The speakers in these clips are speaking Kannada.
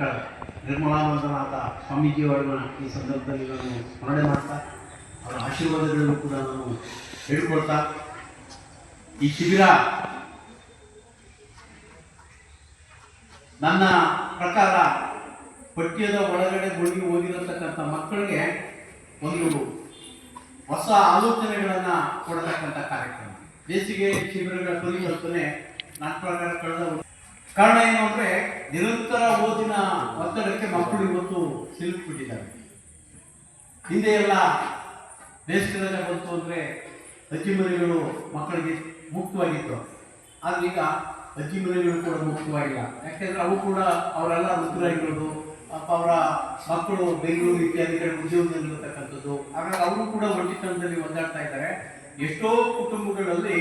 ಡಾಕ್ಟರ್ ನಿರ್ಮಲಾನಂದನಾಥ ಸ್ವಾಮೀಜಿಯವರನ್ನ ಈ ಸಂದರ್ಭದಲ್ಲಿ ನಾನು ಸ್ಮರಣೆ ಮಾಡ್ತಾ, ಅವರ ಆಶೀರ್ವಾದಗಳನ್ನು ಕೂಡ ನಾನು ಹೇಳ್ಕೊಳ್ತಾ ಈ ಶಿಬಿರ ನನ್ನ ಪ್ರಕಾರ ಪಠ್ಯದ ಒಳಗಡೆ ಮುಳುಗಿ ಹೋಗಿರತಕ್ಕಂಥ ಮಕ್ಕಳಿಗೆ ಒಂದು ಹೊಸ ಆಲೋಚನೆಗಳನ್ನು ಕೊಡತಕ್ಕಂಥ ಕಾರ್ಯಕ್ರಮ ಬೇಸಿಗೆ ಶಿಬಿರಗಳ ಪರಿವರ್ತನೆ ನನ್ನ ಪ್ರಕಾರ ಕಳೆದ. ಕಾರಣ ಏನು ಅಂದ್ರೆ ನಿರಂತರ ಓದಿನ ಒತ್ತಡಕ್ಕೆ ಮಕ್ಕಳು ಇವತ್ತು ಸಿಲುಕಿಬಿಟ್ಟಿದ್ದಾರೆ ಹಿಂದೆ ಎಲ್ಲ ದೇಶದಲ್ಲೇ ಬಂತು ಅಂದ್ರೆ ಅಜ್ಜಿ ಮನೆಗಳು ಮಕ್ಕಳಿಗೆ ಮುಕ್ತವಾಗಿತ್ತು. ಆದ್ರೆ ಈಗ ಅಜ್ಜಿ ಮನೆಗಳು ಕೂಡ ಮುಕ್ತವಾಗಿಲ್ಲ. ಯಾಕೆಂದ್ರೆ ಅವು ಕೂಡ ಅವರೆಲ್ಲ ವೃದ್ಧರಾಗಿರೋದು. ಅಪ್ಪ ಅವರ ಮಕ್ಕಳು ಬೆಂಗಳೂರು ಇತ್ಯಾದಿ ಕಡೆ ಉದ್ಯೋಗದಲ್ಲಿರತಕ್ಕಂಥದ್ದು ಹಾಗಾಗಿ ಅವರು ಕೂಡ ಒಂಟಿತನದಲ್ಲಿ ಒದ್ದಾಡ್ತಾ ಇದ್ದಾರೆ. ಎಷ್ಟೋ ಕುಟುಂಬಗಳಲ್ಲಿ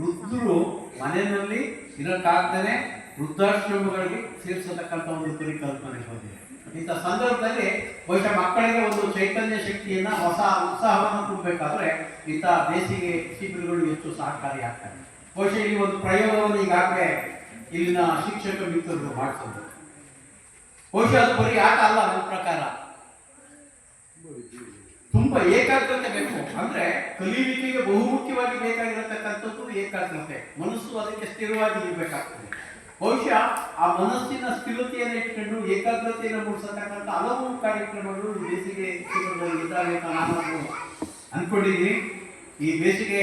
ವೃದ್ಧರು ಮನೆಯಲ್ಲಿ ಇರಕ್ಕಾಗ್ದೇ ವೃದ್ಧಾಶ್ರಮಗಳಿಗೆ ಸೇರಿಸತಕ್ಕಂಥ ಒಂದು ಪರಿಕಲ್ಪನೆ ಬಂದಿದೆ ಇಂಥ ಸಂದರ್ಭದಲ್ಲಿ ಬಹುಶಃ ಮಕ್ಕಳಿಗೆ ಒಂದು ಚೈತನ್ಯ ಶಕ್ತಿಯನ್ನ ಹೊಸ ಉತ್ಸಾಹವನ್ನು ತುಂಬಬೇಕಾದ್ರೆ ಇಂಥ ಬೇಸಿಗೆ ಶಿಬಿರಗಳು ಹೆಚ್ಚು ಸಹಕಾರಿಯಾಗ್ತವೆ ಬಹುಶಃ ಈ ಒಂದು ಪ್ರಯೋಗವನ್ನು ಈಗಾಗಲೇ ಇಲ್ಲಿನ ಶಿಕ್ಷಕ ಮಿತ್ರರು ಮಾಡಿಸೋದು ಬಹುಶಃ ಅದು ಬರೀ ಆಟ ಅಲ್ಲ, ನನ್ನ ಪ್ರಕಾರ. ತುಂಬಾ ಏಕಾಗ್ರತೆ ಬೇಕು. ಅಂದ್ರೆ ಕಲಿಯುವಿಕೆಗೆ ಬಹುಮುಖ್ಯವಾಗಿ ಬೇಕಾಗಿರತಕ್ಕಂಥದ್ದು ಏಕಾಗ್ರತೆ. ಮನಸ್ಸು ಅದಕ್ಕೆ ಸ್ಥಿರವಾಗಿ ಇರಬೇಕಾಗ್ತದೆ. ಬಹುಶಃ ಆ ಮನಸ್ಸಿನ ಸ್ಥಿರತೆಯನ್ನು ಇಟ್ಕೊಂಡು, ಏಕಾಗ್ರತೆಯನ್ನು ಮೂಡಿಸತಕ್ಕಂಥ ಹಲವು ಕಾರ್ಯಕ್ರಮಗಳು ಬೇಸಿಗೆ ಶಿಬಿರದಲ್ಲಿ ಇದ್ದಾವೆ ಅಂತ ನಾನು ಈ ಬೇಸಿಗೆ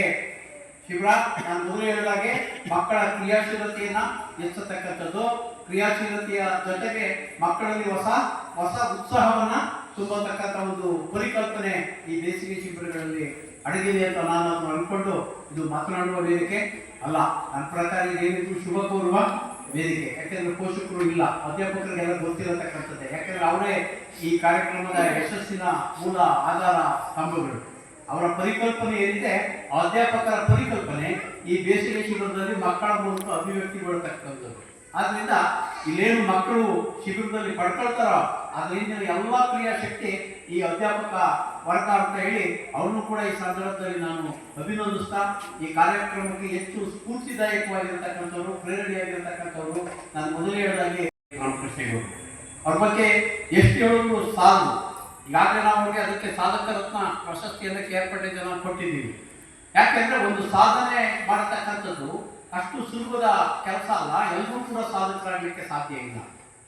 ಶಿಬಿರ, ನಾನು ಮೊದಲು ಹೇಳಿದಾಗೆ ಮಕ್ಕಳ ಕ್ರಿಯಾಶೀಲತೆಯನ್ನ ಹೆಚ್ಚತಕ್ಕಂಥದ್ದು ಕ್ರಿಯಾಶೀಲತೆಯ ಜೊತೆಗೆ ಮಕ್ಕಳಲ್ಲಿ ಹೊಸ ಹೊಸ ಉತ್ಸಾಹವನ್ನ ತುಂಬತಕ್ಕಂಥ ಒಂದು ಪರಿಕಲ್ಪನೆ ಈ ಬೇಸಿಗೆ ಶಿಬಿರಗಳಲ್ಲಿ ಅಡಗಿದೆ ಅಂತ ನಾನು ಅದನ್ನು ಅನ್ಕೊಂಡು ಇದು ಮಾತನಾಡುವ ವೇದಿಕೆ ಅಲ್ಲ. ನನ್ನ ಪ್ರಕಾರ ಇದೇನಿದ್ರು ಶುಭ ಕೋರುವ ವೇದಿಕೆ. ಯಾಕೆಂದ್ರೆ ಪೋಷಕರು ಇಲ್ಲ ಅಧ್ಯಾಪಕರಿಗೆಲ್ಲ ಗೊತ್ತಿರತಕ್ಕಂಥದ್ದೇ. ಯಾಕೆಂದ್ರೆ ಅವರೇ ಈ ಕಾರ್ಯಕ್ರಮದ ಯಶಸ್ಸಿನ ಮೂಲ ಆಧಾರ ಸ್ತಂಭಗಳು. ಅವರ ಪರಿಕಲ್ಪನೆ ಏನಿದೆ, ಅಧ್ಯಾಪಕರ ಪರಿಕಲ್ಪನೆ ಈ ಬೇಸಿಗೆ ಶಿಬಿರದಲ್ಲಿ ಮಕ್ಕಳ ಮೂಲಕ ಅಭಿವ್ಯಕ್ತಿಗೊಳ್ಳತಕ್ಕಂಥದ್ದು ಆದ್ರಿಂದ ಇಲ್ಲೇನು ಮಕ್ಕಳು ಶಿಬಿರದಲ್ಲಿ ಪಡ್ಕೊಳ್ತಾರೋ ಅದರಿಂದ ಎಲ್ಲ ಕ್ರಿಯಾಶಕ್ತಿ ಈ ಅಧ್ಯಾಪಕ ವರ್ಗ ಅಂತ ಹೇಳಿ ಅವ್ರನ್ನು ಕೂಡ ಈ ಸಂದರ್ಭದಲ್ಲಿ ನಾನು ಅಭಿನಂದಿಸ್ತಾ, ಈ ಕಾರ್ಯಕ್ರಮಕ್ಕೆ ಹೆಚ್ಚು ಸ್ಫೂರ್ತಿದಾಯಕವಾಗಿರ್ತಕ್ಕಂಥವ್ರು, ಪ್ರೇರಣೆಯಾಗಿರ್ತಕ್ಕಂಥವ್ರು ನಾನು ಮೊದಲೇ ಹೇಳಿದಾಗೆ ಅವ್ರ ಬಗ್ಗೆ ಎಷ್ಟು ಹೇಳೋದು ಸಾಧು ಈಗಾಗಲೇ ನಾವು ಅವ್ರಿಗೆ ಅದಕ್ಕೆ ಸಾಧಕ ರತ್ನ ಪ್ರಶಸ್ತಿಯನ್ನು ಕೇರ್ಪಟ್ಟೆ ಜನ ಕೊಟ್ಟಿದ್ದೀವಿ. ಯಾಕೆಂದ್ರೆ ಒಂದು ಸಾಧನೆ ಮಾಡತಕ್ಕಂಥದ್ದು ಅಷ್ಟು ಸುಲಭದ ಕೆಲಸ ಅಲ್ಲ ಎಲ್ಲರೂ ಕೂಡ ಸಾಧಕರಾಗಲಿಕ್ಕೆ ಸಾಧ್ಯ ಇಲ್ಲ.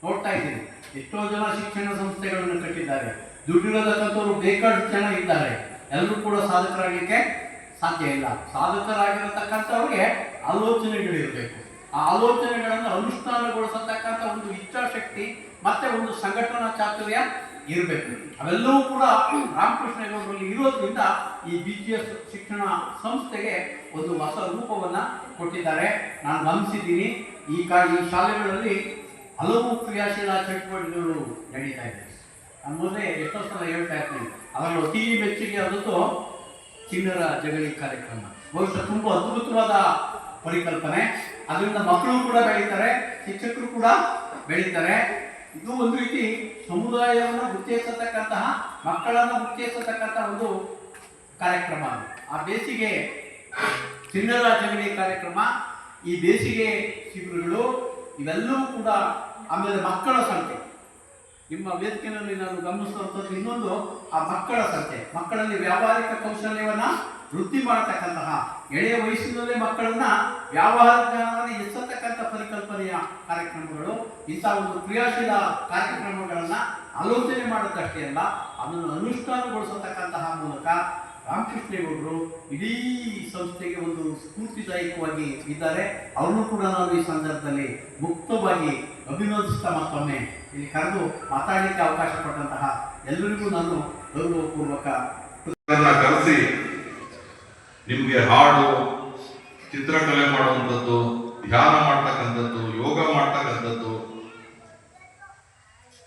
ನೋಡ್ತಾ ಇದ್ದೀನಿ. ಎಷ್ಟೋ ಜನ ಶಿಕ್ಷಣ ಸಂಸ್ಥೆಗಳನ್ನು ಕಟ್ಟಿದ್ದಾರೆ. ದುಡ್ಡಿರೋದಕ್ಕಂಥವ್ರು ಬೇಕಾದಷ್ಟು ಜನ ಇದ್ದಾರೆ. ಎಲ್ಲರೂ ಕೂಡ ಸಾಧಕರಾಗಲಿಕ್ಕೆ ಸಾಧ್ಯ ಇಲ್ಲ. ಸಾಧಕರಾಗಿರತಕ್ಕಂಥವ್ರಿಗೆ ಆಲೋಚನೆಗಳಿರಬೇಕು. ಆ ಆಲೋಚನೆಗಳನ್ನು ಅನುಷ್ಠಾನಗೊಳಿಸತಕ್ಕಂಥ ಒಂದು ಇಚ್ಛಾಶಕ್ತಿ ಮತ್ತೆ ಒಂದು ಸಂಘಟನಾ ಚಾತುರ್ಯ ಇರಬೇಕು. ಅವೆಲ್ಲವೂ ಕೂಡ ರಾಮಕೃಷ್ಣ ಇರೋದ್ರಿಂದ ಈ ಬಿ ಜಿ ಎಸ್ ಶಿಕ್ಷಣ ಸಂಸ್ಥೆಗೆ ಒಂದು ಹೊಸ ರೂಪವನ್ನ ಕೊಟ್ಟಿದ್ದಾರೆ. ನಾನು ಗಮನಿಸಿದ್ದೀನಿ. ಈ ಕಾ ಈ ಶಾಲೆಗಳಲ್ಲಿ ಹಲವು ಕ್ರಿಯಾಶೀಲ ಚಟುವಟಿಕೆಗಳು ನಡೀತಾ ಇದೆ. ನಾನು ಮೊದಲೇ ಎಷ್ಟೋ ಸಲ ಹೇಳ್ತಾ ಇರ್ತೀನಿ. ಅದರಲ್ಲಿ ಅತಿ ಮೆಚ್ಚುಗೆ ಆದದ್ದು ಚಿನ್ನರ ಜಗಳಿ ಕಾರ್ಯಕ್ರಮ. ಬಹುಶಃ ತುಂಬಾ ಅದ್ಭುತವಾದ ಪರಿಕಲ್ಪನೆ. ಅದರಿಂದ ಮಕ್ಕಳು ಕೂಡ ಬೆಳೀತಾರೆ, ಶಿಕ್ಷಕರು ಕೂಡ ಬೆಳೀತಾರೆ. ಇದು ಒಂದು ರೀತಿ ಸಮುದಾಯವನ್ನು ಉತ್ತೇಜಿಸತಕ್ಕಂತಹ ಮಕ್ಕಳನ್ನು ಉತ್ತೇಜಿಸತಕ್ಕಂತಹ ಒಂದು ಕಾರ್ಯಕ್ರಮ ಆ ಬೇಸಿಗೆ ಜಗಳಿ ಕಾರ್ಯಕ್ರಮ, ಈ ಬೇಸಿಗೆ ಶಿಬಿರಗಳು ಇವೆಲ್ಲವೂ ಕೂಡ ಆಮೇಲೆ ಮಕ್ಕಳ ಸಂಖ್ಯೆ ನಿಮ್ಮ ವೇದಿಕೆಯಲ್ಲಿ ನಾನು ಗಮನಿಸುವಂಥದ್ದು ಇನ್ನೊಂದು, ಆ ಮಕ್ಕಳ ಸಂಖ್ಯೆ ಮಕ್ಕಳಲ್ಲಿ ವ್ಯಾವಹಾರಿಕ ಕೌಶಲ್ಯವನ್ನ ವೃದ್ಧಿ ಮಾಡತಕ್ಕಂತಹ ಎಳೆಯ ವಯಸ್ಸಿನಲ್ಲೇ ಮಕ್ಕಳನ್ನ ವ್ಯಾವಹಾರ ಜ್ಞಾನವನ್ನು ಹೆಚ್ಚತಕ್ಕಂಥ ಪರಿಕಲ್ಪನೆಯ ಕಾರ್ಯಕ್ರಮಗಳು, ಇಂಥ ಒಂದು ಕ್ರಿಯಾಶೀಲ ಕಾರ್ಯಕ್ರಮಗಳನ್ನ ಆಲೋಚನೆ ಮಾಡೋದಷ್ಟೇ ಅಲ್ಲ, ಅದನ್ನು ಅನುಷ್ಠಾನಗೊಳಿಸತಕ್ಕಂತಹ ಮೂಲಕ ರಾಮಕೃಷ್ಣೇಗೌಡರು ಇಡೀ ಸಂಸ್ಥೆಗೆ ಒಂದು ಸ್ಫೂರ್ತಿದಾಯಕವಾಗಿ ಇದ್ದಾರೆ. ಅವರು ಕೂಡ ನಾನು ಈ ಸಂದರ್ಭದಲ್ಲಿ ಮುಕ್ತವಾಗಿ ಅಭಿನಂದಿಸ್ತಾ ಮತ್ತೊಮ್ಮೆ ಇಲ್ಲಿ ಕರೆದು ಮಾತಾಡಲಿಕ್ಕೆ ಅವಕಾಶ ಪಟ್ಟಂತಹ ಎಲ್ಲರಿಗೂ ನಾನು ಗೌರವಪೂರ್ವಕ ಕರೆಸಿ ನಿಮಗೆ ಹಾಡು, ಚಿತ್ರಕಲೆ ಮಾಡುವಂಥದ್ದು, ಧ್ಯಾನ ಮಾಡ್ತಕ್ಕಂಥದ್ದು, ಯೋಗ ಮಾಡ್ತಕ್ಕಂಥದ್ದು,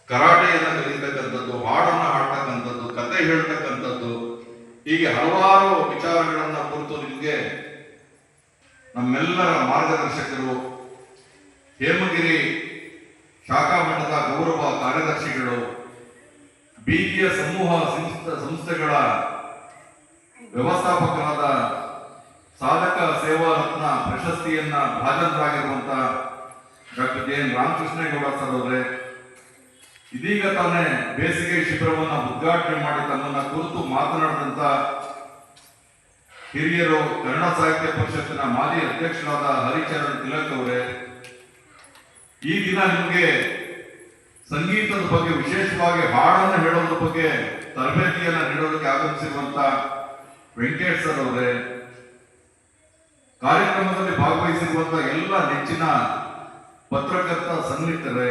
ಕರಾಟೆಯನ್ನು ಕಲಿತಕ್ಕಂಥದ್ದು, ಹಾಡನ್ನು ಹಾಡ್ತಕ್ಕಂಥದ್ದು, ಕತೆ ಹೇಳ್ತಕ್ಕಂಥದ್ದು ಹೀಗೆ ಹಲವಾರು ವಿಚಾರಗಳನ್ನ ಕುರಿತು ನಿಮಗೆ ನಮ್ಮೆಲ್ಲರ ಮಾರ್ಗದರ್ಶಕರು ಹೇಮಗಿರಿ ಶಾಖಾ ಮಠದ ಗೌರವ ಕಾರ್ಯದರ್ಶಿಗಳು, ಬೀದಿಯ ಸಮೂಹ ಸಂಸ್ಥ, ಸಂಸ್ಥೆಗಳ ವ್ಯವಸ್ಥಾಪಕರಾದ ಸಾಧಕ ಸೇವಾ ರತ್ನ ಪ್ರಶಸ್ತಿಯನ್ನ ಭಾಜನರಾಗಿರುವಂತಹ doctor J N Ramakrishnegowda sir ಅವರೇ ಇದೀಗ ತಾನೇ ಬೇಸಿಗೆ ಶಿಬಿರವನ್ನು ಉದ್ಘಾಟನೆ ಮಾಡಿ ತನ್ನನ್ನು ಕುರಿತು ಮಾತನಾಡಿದಂತ ಹಿರಿಯರು ಕನ್ನಡ ಸಾಹಿತ್ಯ ಪರಿಷತ್ತಿನ ಮಾಜಿ ಅಧ್ಯಕ್ಷರಾದ ಹರಿಚರಣ್ ತಿಲಕ್ ಅವರೇ, ಈ ದಿನ ನಿಮಗೆ ಸಂಗೀತದ ಬಗ್ಗೆ ವಿಶೇಷವಾಗಿ ಹಾಡನ್ನು ಹೇಳೋದ್ರ ಬಗ್ಗೆ ತರಬೇತಿಯನ್ನ ನೀಡೋದಕ್ಕೆ ಆಗಮಿಸಿರುವಂತ ವೆಂಕಟೇಶ್ ಸರ್ ಅವರೇ, ಕಾರ್ಯಕ್ರಮದಲ್ಲಿ ಭಾಗವಹಿಸಿರುವಂತ ಎಲ್ಲ ನೆಚ್ಚಿನ ಪತ್ರಕರ್ತ ಸನ್ನಿಹಿತರೇ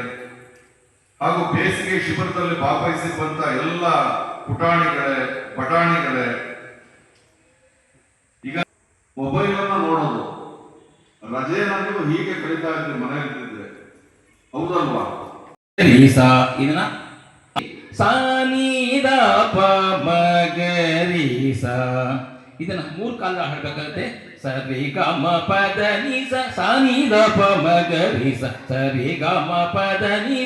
ಹಾಗೂ ಬೇಸಿಗೆ ಶಿಬಿರದಲ್ಲಿ ಭಾಗವಹಿಸಿರುವಂತಹ ಎಲ್ಲ ಪುಟಾಣಿಗಳೇ ಪಟಾಣಿಗಳೇ ಈಗ ಮೊಬೈಲ್ ಅನ್ನು ನೋಡೋದು. ರಜೆ ನೀವು ಹೀಗೆ ಕಳೀತಾ ಇದ್ರೆ ಮನೆಯಲ್ಲಿದ್ದರೆ ಹೌದಲ್ವಾ? ಇದನ್ನ ಇದನ್ನ ಮೂರು ಕಾಲ ಹಾಡ್ಬೇಕಾಗತ್ತೆ. ಸರಿ ಗ ಮ ಪದ ನಿ ಸ ಸಾನಿ ದ ಪ ಮಗರಿ ಸ ಸರಿ ಗ ಮ ಪದ ನಿ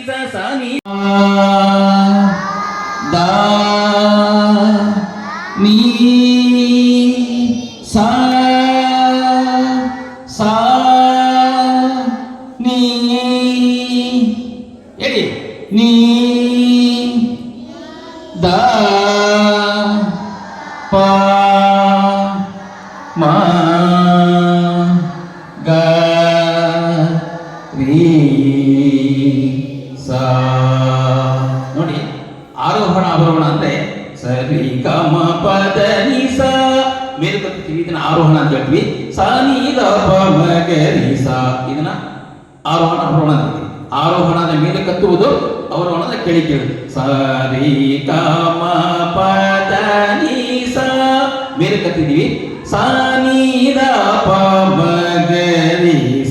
ಗ ರೀ ಸ ನೋಡಿ, ಆರೋಹಣ ಅವರೋಹಣ ಅಂದ್ರೆ ಸರಿ ಗ ಮ ಪದ ನಿ ಸ ಮೇಲೆ ಕತ್ತೀವಿ ಇದನ್ನ ಆರೋಹಣ ಅಂತ ಹೇಳ್ತೀವಿ. ಸ ನೀ ದ ಪ ಮ ಗ ರಿ ಸ ಇದನ್ನ ಆರೋಹಣ ಅವರೋಹಣ ಅಂತ ಹೇಳ್ತೀವಿ. ಆರೋಹಣದ ಮೇಲೆ ಕತ್ತುವುದು ಅವರೋಹಣದ ಕೆಳಿ ಕೇಳು ಸರಿ ಗ ಮ ಪದ ನಿ ಸ ಮೇಲೆ ಕತ್ತಿದೀವಿ ಸ ನೀ ಪ ಮ ಗ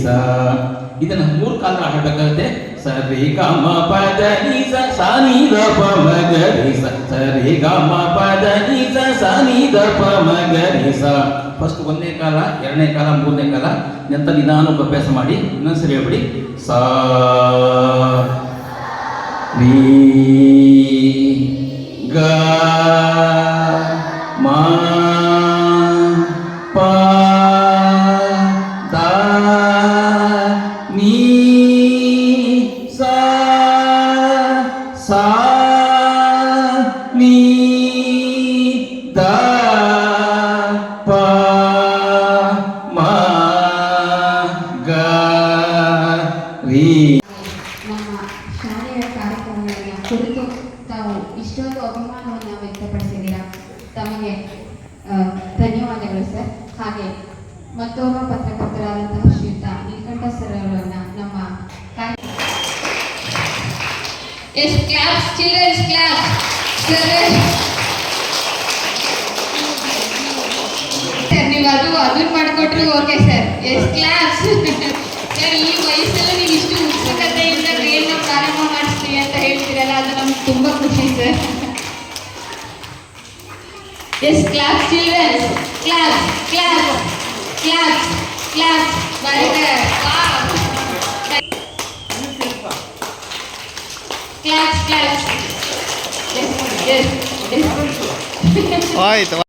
ಸ ಇದನ್ನ ಮೂರು ಕಾಲ ಹಾಡಬೇಕಾಗುತ್ತೆ ಸರಿ ಗ ಮ ಪದ ನಿ ಸ ಸ ನೀ ದ ಪ ಮ ಗ ರಿ ಸ ಸರಿ ಗ ಮ ಪದ ನಿ ಸ ಸ ನೀ ದ ಪ ಮ ಗ ರಿ ಸ ಫಸ್ಟ್ ಒಂದನೇ ಕಾಲ, ಎರಡನೇ ಕಾಲ, ಮೂರನೇ ಕಾಲ. ಎಂತ ನಿಧಾನ ಅಭ್ಯಾಸ ಮಾಡಿ ಇನ್ನೊಂದ್ಸರಿ ಹೇಳ್ಬಿಡಿ. ಸಾ, ರೀ, ಗ, ಮ ಇಷ್ಟೊಂದು ಅಭಿಮಾನವನ್ನು ವ್ಯಕ್ತಪಡಿಸಿದ್ದೀರಾ? ತಮಗೆ ಧನ್ಯವಾದಗಳು ಸರ್. ಹಾಗೆ ಮತ್ತೊಬ್ಬ ಪತ್ರಕರ್ತರಾದಂತಹ ಶ್ರೀಯುತ ನೀಲಕಂಠ ಸರ್ ಅವರನ್ನ ನಮ್ಮ yes claps children's claps sir ನೀವು ಅದು ಅದನ್ನ ಮಾಡಿಕೊಟ್ರು okay sir yes class sir ಈ ವಯಸ್ಸಲ್ಲ ನೀವು ಇಷ್ಟು ಉತ್ಸುಕತೆಯಿಂದ ಕ್ರಿಯೆಯನ್ನು ಪ್ರಾರಂಭ ಮಾಡಿಸ್ತೀವಿ ಅಂತ ಹೇಳ್ತೀರಲ್ಲ, ಅದು ನಮ್ಗೆ ತುಂಬ ಖುಷಿ sir yes class children class class class class class class yes yes yes ಆಯ್ತು